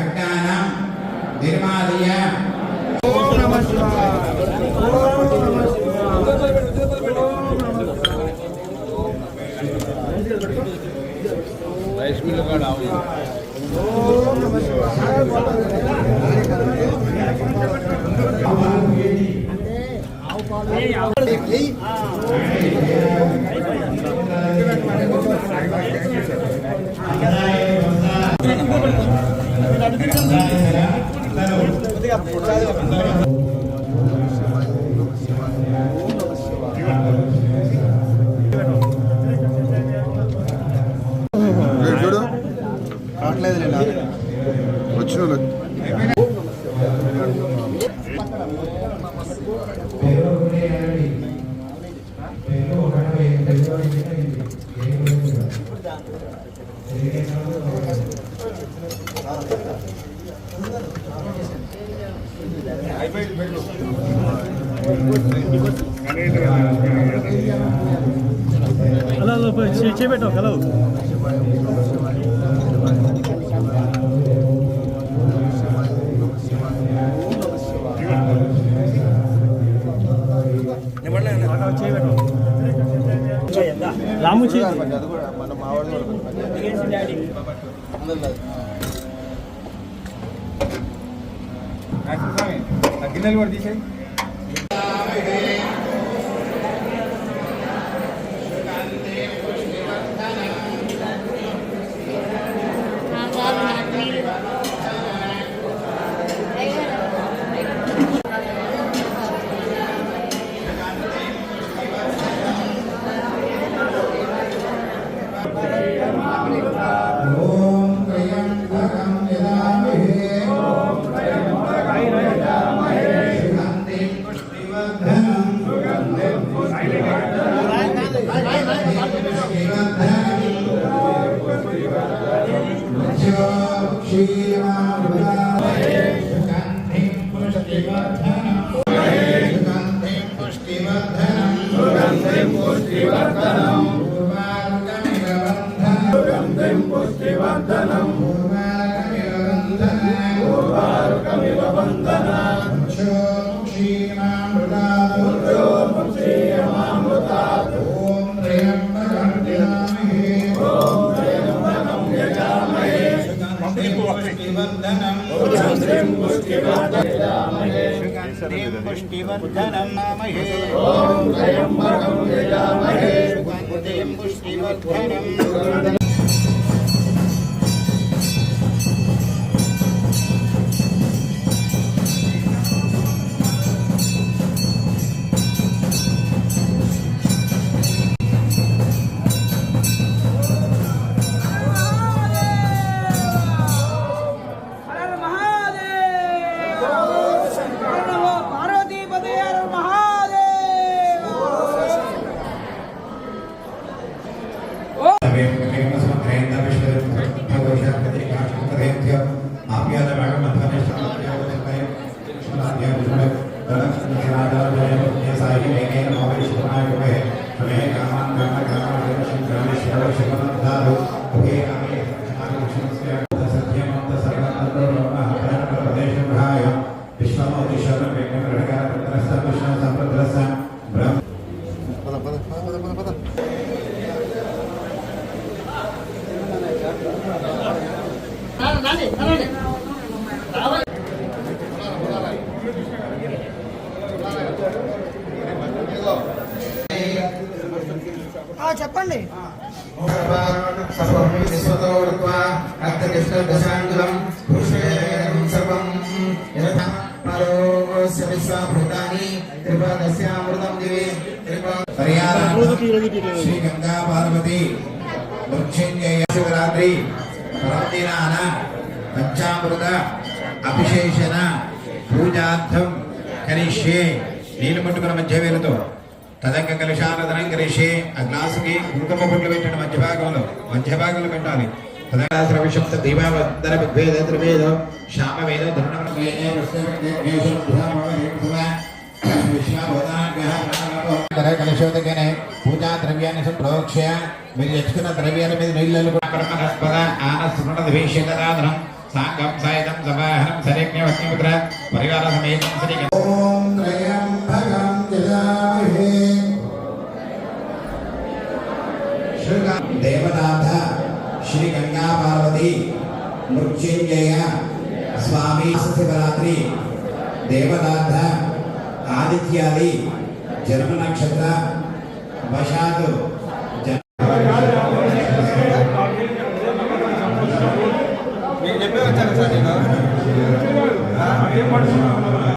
అజ్ఞానం నిర్మాదయ rice mill కూడా వీడు చూడు. కావట్లేదు వచ్చిన హలో హలో చేపెట్టావు హలో. రాము చే కూడా మన గిన్నెలు కూడా తీసేయి పుష్టివర్ధనం పుష్టివర్ధనం సుగంధిం పుష్టివర్ధనం పూర్వారుకమివ బంధన పుష్టివర్ధనం సుగంధిం పుష్టివర్ధనం నామహే ఓం త్రయంబకం చెప్పండి. శ్రీ గంగా పార్వతి శివరాత్రి పర్వదినాన పంచామృత అభిషేషణ పూజార్థం కరిష్యే. నీళ్ళు పట్టుకున్న మధ్య వేలుతో తదంగ కలుషారాధనం కరిష్యే. ఆ గ్లాసుకి కుంకుమ బొట్లు పెట్టండి మధ్య భాగంలో మధ్య భాగంలో పెట్టాలి తదంగాశ్రవిషప్త దీపావద్దర విద్వేద త్రివేద శ్యామ వేద ధరుణ విశ్వ కలశోదకనే పూజా ద్రవ్యాన్ని సంప్రోక్ష్య. మీరు తెచ్చుకున్న ద్రవ్యాల మీద నీళ్ళు బ్రహ్మణస్పద ఆనస్మృణద్వేషితరాధనం సాంగం సాయుధం సమాహనం సరేజ్ఞవత్మిత్ర పరివార సమేతం శ్రీ ఓం త్రయంబకం జలామహే దేవనాథ శ్రీ గంగా పార్వతి మృత్యుంజయ స్వామి శివరాత్రి దేవనాథ ఆదిత్యాది జన్మ నక్షత్ర వశాదు